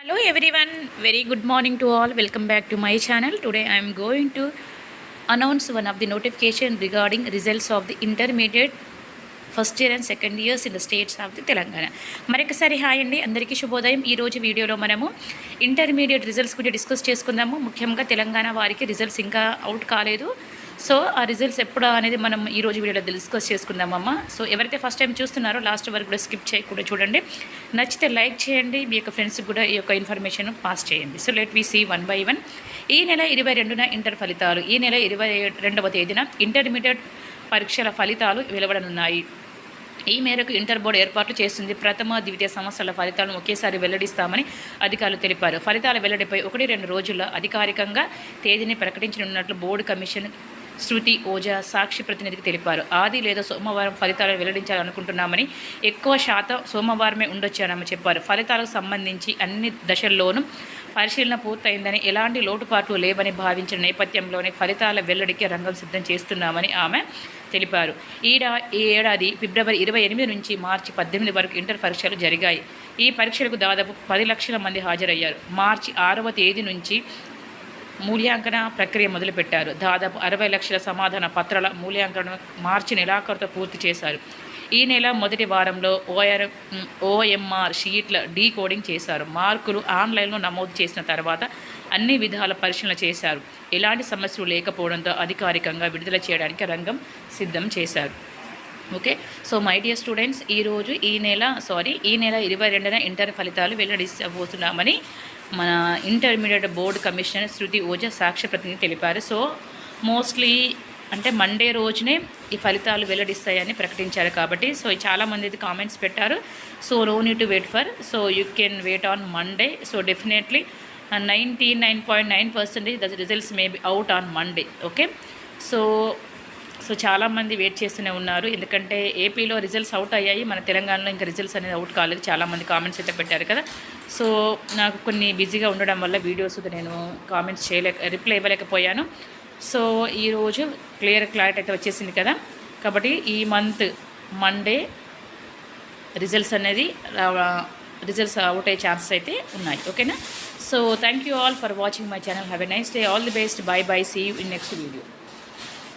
Hello everyone very good morning to all welcome back to my channel today I'm going to announce one of the notification regarding results of the intermediate first year and second years in the states of the Telangana మరొకసారి hi అండి అందరికీ శుభోదయం ఈరోజు వీడియోలో మనము intermediate results గురించి discuss చేసుకుందాము ముఖ్యంగా తెలంగాణ వారికి రిజల్ట్స్ ఇంకా అవుట్ కాలేదు సో ఆ రిజల్ట్స్ ఎప్పుడు అనేది మనం ఈ రోజు వీడియోలో డిస్కస్ చేసుకుందామమ్మ సో ఎవరైతే ఫస్ట్ టైం చూస్తున్నారో లాస్ట్ వరకు కూడా స్కిప్ చేయకుండా చూడండి. నచ్చితే లైక్ చేయండి మీ యొక్క ఫ్రెండ్స్కి కూడా ఈ యొక్క ఇన్ఫర్మేషన్ పాస్ చేయండి. So let we see one by one ఈ నెల ఇరవై రెండున ఇంటర్ ఫలితాలు ఈ నెల ఇరవై రెండవ తేదీన ఇంటర్మీడియట్ పరీక్షల ఫలితాలు వెలువడనున్నాయి. ఈ మేరకు ఇంటర్ బోర్డు ఏర్పాట్లు చేస్తుంది. ప్రథమ ద్వితీయ సంవత్సరాల ఫలితాలను ఒకేసారి వెల్లడిస్తామని అధికారులు తెలిపారు. ఫలితాల వెల్లడిపై ఒకటి రెండు రోజుల్లో అధికారికంగా తేదీని ప్రకటించనున్నట్లు బోర్డు కమిషన్ శృతి ఓజా సాక్షి ప్రతినిధికి తెలిపారు. ఆది లేదా సోమవారం ఫలితాలను వెల్లడించాలనుకుంటున్నామని ఎక్కువ శాతం సోమవారమే ఉండొచ్చానని చెప్పారు. ఫలితాలకు సంబంధించి అన్ని దశల్లోనూ పరిశీలన పూర్తయిందని ఎలాంటి లోటుపాట్లు లేవని భావించిన నేపథ్యంలోనే ఫలితాల వెల్లడికి రంగం సిద్ధం చేస్తున్నామని ఆమె తెలిపారు. ఈడా ఈ ఏడాది ఫిబ్రవరి ఇరవై ఎనిమిది నుంచి మార్చి పద్దెనిమిది వరకు ఇంటర్ పరీక్షలు జరిగాయి. ఈ పరీక్షలకు దాదాపు పది లక్షల మంది హాజరయ్యారు. మార్చి ఆరవ తేదీ నుంచి మూల్యాంకన ప్రక్రియ మొదలుపెట్టారు. దాదాపు అరవై లక్షల సమాధాన పత్రాల మూల్యాంకనం మార్చి నెలాఖరుతో పూర్తి చేశారు. ఈ నెల మొదటి వారంలో ఓఆర్ ఓఎంఆర్ షీట్ల డీకోడింగ్ చేశారు. మార్కులు ఆన్లైన్లో నమోదు చేసిన తర్వాత అన్ని విధాల పరిశీలన చేశారు. ఎలాంటి సమస్యలు లేకపోవడంతో అధికారికంగా విడుదల చేయడానికి రంగం సిద్ధం చేశారు. Okay? So my dear students ఈరోజు ఈ నెల సారీ ఈ నెల ఇరవై రెండున ఇంటర్ ఫలితాలు వెల్లడిస్తబోతున్నామని మన intermediate board commissioner Shruti Ojha Sakshi ప్రతినిధి తెలిపారు. సో మోస్ట్లీ అంటే మండే రోజునే ఈ ఫలితాలు వెల్లడిస్తాయని ప్రకటించారు కాబట్టి సో చాలామంది ఇది కామెంట్స్ పెట్టారు. So no need to wait for so you can wait on Monday so definitely ninety nine point nine percentage the results may be out on Monday okay so so చాలామంది wait చేస్తూనే ఉన్నారు. ఎందుకంటే ఏపీలో results out అయ్యాయి. మన తెలంగాణలో ఇంకా results అనేది అవుట్ కాలేదు. చాలామంది కామెంట్స్ అయితే పెట్టారు కదా. సో నాకు కొన్ని బిజీగా ఉండడం వల్ల వీడియోస్ నేను కామెంట్స్ చేయలేక రిప్లై ఇవ్వలేకపోయాను. సో ఈరోజు క్లియర్ క్లారిటీ అయితే వచ్చేసింది కదా. కాబట్టి ఈ మంత్ మండే రిజల్ట్స్ అనేది రిజల్ట్స్ అవుట్ అయ్యే ఛాన్సెస్ అయితే ఉన్నాయి. ఓకేనా? So thank you all for watching my channel. Have a nice day all the best bye bye see you in next video